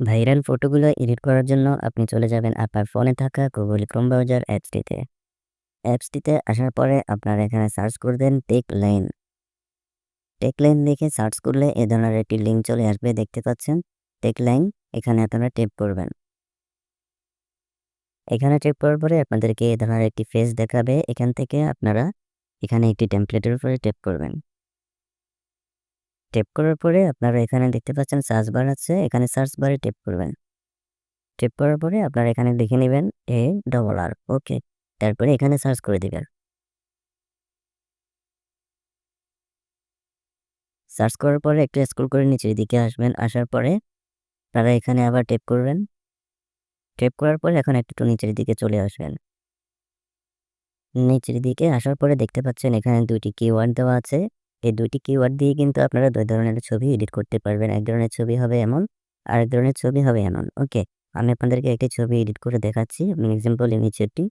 Viral ফটোগুলো edit করার জন্য আপনি চলে যাবেন আপনার ফোনে থাকা গুগল ক্রোম ব্রাউজার অ্যাপসটিতে। অ্যাপসটিতে আসার পরে আপনারা এখানে সার্চ করবেন টেক লাইন। টেক লাইন লিখে সার্চ করলে এ ধরনের একটি লিঙ্ক চলে আসবে, দেখতে পাচ্ছেন? টেক লাইন, এখানে আপনারা টেপ করবেন। এখানে টেপ করার পরে আপনাদেরকে এ ধরনের একটি ফেস দেখাবে। এখান থেকে আপনারা এখানে একটি টেমপ্লেটের উপরে টেপ করবেন। টেপ করার পরে আপনারা এখানে দেখতে পাচ্ছেন সার্চ বার আছে, এখানে সার্চ বারে টেপ করবেন। টেপ করার পরে আপনারা এখানে লিখে নেবেন এ ডবল আর ওকে তারপরে এখানে সার্চ করে দিবেন। সার্চ করার পরে একটু স্ক্রল করে নিচের দিকে আসবেন, আসার পরে আপনারা এখানে আবার টেপ করবেন। টেপ করার পরে এখন একটু নিচের দিকে চলে আসবেন। নিচের দিকে আসার পরে দেখতে পাচ্ছেন এখানে দুইটি কিওয়ার্ড দেওয়া আছে। এই দুইটি কিওয়ার্ড দিয়ে কিন্তু আপনারা দুই ধরনের ছবি এডিট করতে পারবেন। এক ধরনের ছবি হবে এমন আর এক ধরনের ছবি হবে এমন। ওকে আমি আপনাদেরকে একটি ছবি এডিট করে দেখাচ্ছি। আমি এক্সাম্পল এই নিচেরটি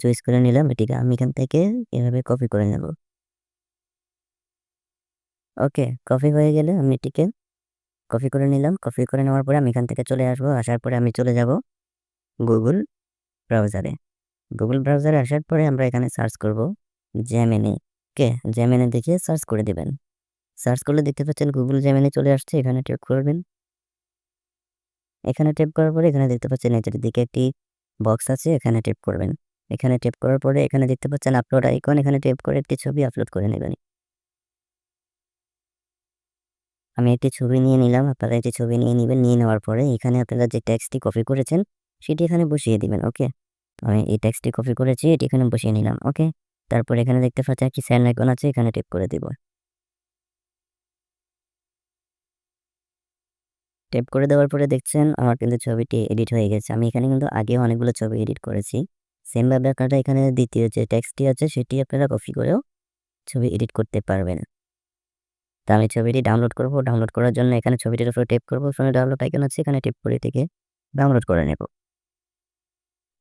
চয়েস করে নিলাম। এটিকে আমি এখান থেকে এভাবে কপি করে নেব। ওকে কপি হয়ে গেলে আমি এটিকে কপি করে নিলাম। কপি করে নেওয়ার পরে আমি এখান থেকে চলে আসব। আসার পরে আমি চলে যাব গুগল ব্রাউজারে গুগল ব্রাউজারে আসার পরে আমরা এখানে সার্চ করব জ্যামিনি ওকে জ্যামিনি দেখে সার্চ করে দিবেন। সার্চ করলে দেখতে পাচ্ছেন গুগল জ্যামিনি চলে আসছে, এখানে টেপ করবেন। এখানে টেপ করার পরে এখানে দেখতে পাচ্ছেন নিচের দিকে একটি বক্স আছে, এখানে টেপ করবেন। এখানে টেপ করার পরে এখানে দেখতে পাচ্ছেন আপলোড আইকন এখানে টেপ করে একটি ছবি আপলোড করে নেবেন। আমি একটি ছবি নিয়ে নিলাম, আপনারা একটি ছবি নিয়ে নেবেন, নিয়ে নেওয়ার পরে এখানে আপনারা যে টেক্সটটি কপি করেছেন, সেটি এখানে বসিয়ে দিবেন ওকে আমি এই টেক্সটটি কপি করেছি, এটি এখানে বসিয়ে নিলাম ওকে তারপর এখানে দেখতে পাচ্ছি একটি স্যান্ড আইকন আছে, এখানে টেপ করে দিব। টেপ করে দেওয়ার পরে দেখছেন আমার কিন্তু ছবিটি এডিট হয়ে গেছে। আমি এখানে কিন্তু আগেও অনেকগুলো ছবি এডিট করেছি। সেমভাবে আপনারা এখানে দ্বিতীয় যে টেক্সটটি আছে, সেটি আপনারা কপি করেও ছবি এডিট করতে পারবেন। তা আমি ছবিটি ডাউনলোড করব। ডাউনলোড করার জন্য এখানে ছবিটির উপরে টেপ করব। ফোনে ডাউনলোড আইকন আছে, এখানে টেপ করে থেকে ডাউনলোড করে নেব।